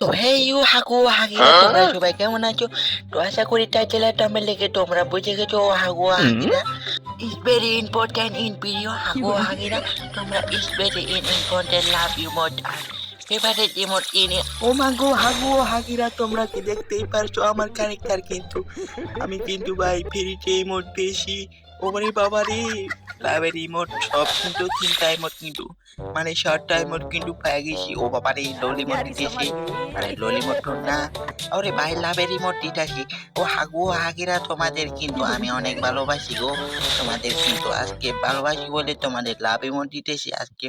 তো হে ইউ হাগু হাগিরা তোমরা সবাই কেমন আছো? তো আশা করি টাইটেল টাইমে লেগে তোমরা বুঝে গেছো হাগু হাগিরা is very important in video হাগু হাগিরা তোমরা is very in important love you মোট আর ফেভারিট ইমোট ইন ও মাগো হাগু হাগিরা তোমরা কি দেখতেই পারছ? আমার ক্যারেক্টার কিন্তু আমি কিন্তু ভাই ফ্রিতে ইমোট পেয়েছি ওরে বাবা রে ইমোট সব কিন্তু তিনটা ইমোট কিন্তু। মানে শর্ট টাইমত কিন্তু পেয়ে গেছি। ও বাবা রে ললিমট দিতেছি। আরে ললিমট না। আরে ভাই লাভের রিমোট দিতেছি। ও হাগু হাগিরা তোমাদের কিন্তু আমি অনেক ভালোবাসি গো। তোমাদের কিন্তু আজকে ভালোবাসি বলে তোমাদের লাভ ইমোট দিতেছি আজকে।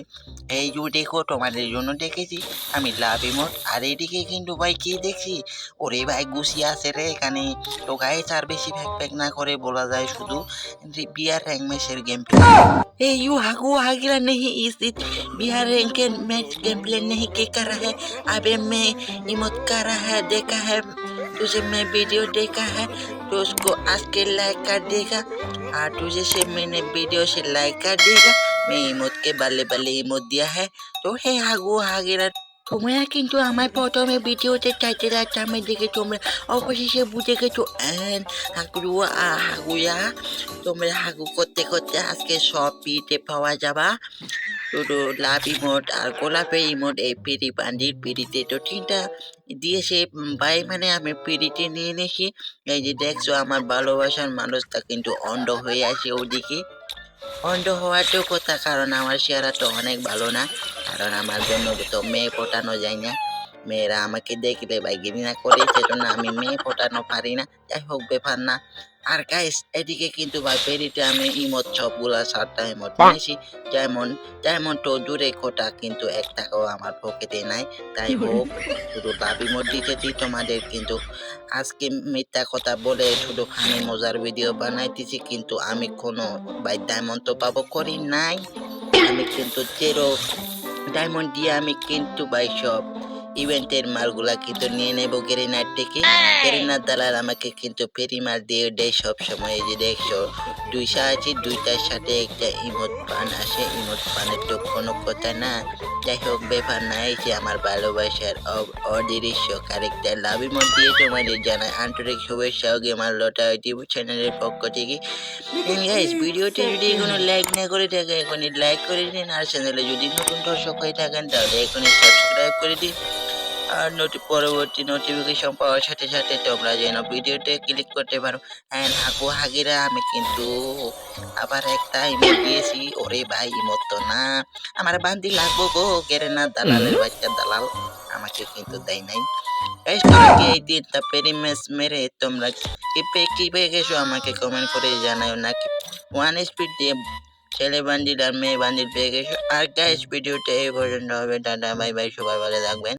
এই যে দেখো তোমাদের জন্য দেখেছি। আমি লাভ ইমোট আর এদিকে কিন্তু ভাই কি দেখছি? ওরে ভাই গুছি আছে রে এখানে। তো গায়ে চার বেশি ফ্যাক ফ্যাক না করে বলা যায় শুধু। बिहार रैंक में शेयर गेम प्ले ए, यू हागू आगिला नहीं, इस बिहार रैंक के मैच गेम प्ले नहीं के कर रहे अबे, मैं इमोट कर रहा है, देखा है, तुझे मैं वीडियो देखा है तो उसको आज के लाइक कर देगा। और तुझे से मैंने वीडियो से लाइक कर देगा। मैं इमोट के बल्ले बल्ले इमोट दिया है। तो हे हागू हागिरा তোমরা কিন্তু আমার প্রথমে ভিডিওতে চাইতে যাচ্ছে আমি দেখে তোমরা অবশেষে বুঝে গেছো। অ্যান হাগু হাগুয়া তোমরা হাগু করতে করতে আজকে সব পিঠে পাওয়া যাবা। শুধু লাভ ইমোট আর গোলাপের ইমোট, এই পিড়ি বান্ডির পিড়িতে তো তিনটা দিয়েছে ভাই মানে আমি পিড়িতে নিয়ে নিয়েছি এই যে দেখছ, আমার ভালোবাসার মানুষটা কিন্তু অন্ধ হয়ে আছে ওদিকে। অন্ধ হওয়ার তো কথা, কারণ আমার চেহারা তো অনেক ভালো না, কারণ আমার জন্য তো মেয়ে পটানো যায় না। মেয়েরা আমাকে দেখলে ভাই ঘৃণা করে সেজন্য আমি মেয়ে পটানো পারি না। যাই হোক ব্যাপার না। আর গাইস এদিকে কিন্তু ভাই পেরিতে আমি ইমত সবগুলা সাতটা ইমত নিয়েছি। যেমন যেমন তো দূরে কোটা কিন্তু এক টাকাও আমার পকেটে নাই। তাই হোক শুধু দাবি মত দিতেছি তোমাদের কিন্তু। আজকে মিথ্যা কথা বলে শুধু খানি মজার ভিডিও বানাইতেছি কিন্তু আমি কোনো ভাই ডায়মন্ড তো পাবো করি নাই। আমি কিন্তু জেরো ডায়মন্ড দিয়ে আমি কিন্তু ভাই সব ইভেন্টের মালগুলা কিন্তু নিয়ে নেব গেরিনার থেকে। গেরিনার দালাল আমাকে কিন্তু ফেরি মাল দিয়ে দেয় সব সময় এই যে দেখছ দুইটা আছে দুইটার সাথে একটা ইমোট পান আসে। ইমোট পানের তো কোনো কথা না। যাই হোক ব্যাপার না এই যে আমার ভালোবাসার অদৃশ্য ক্যারেক্টার লাভের মধ্যে তোমাদের জানাই আন্তরিক শুভেচ্ছা ও গেমার লটা ইউটিউব চ্যানেলের পক্ষ থেকে। গাইস ভিডিওটি যদি কোনো লাইক না করে থাকে এখনই লাইক করে দিন। আর চ্যানেলে যদি নতুন দর্শক হয়ে থাকেন তাহলে এখনই সাবস্ক্রাইব করে দিন। আর নোটি পরবর্তী নোটিফিকেশন পাওয়ার সাথে সাথে তোমরা যেন ভিডিওতে ক্লিক করতে পারো। হ্যাঁ হাকু হাগিরা আমি কিন্তু আবার একটা ইমোট দিয়েছি ওরে ভাই ইমোট তো না। আমার বান্দি লাগবো গো গেরে না দালালের বাচ্চা দালাল। আমাকে কিন্তু দেয় নাই। এই তিনটা পেরিমেস মেরে তোমরা কি পেয়ে কি পেয়ে গেছো আমাকে কমেন্ট করে জানাও নাকি ওয়ান স্পিড দিয়ে ছেলে বান্ডিল আর মেয়ে বান্ডিল পেয়ে গেছো। আর গাইস ভিডিওটা এই পর্যন্ত হবে। টাটা বাই বাই সবাই ভালো থাকবেন।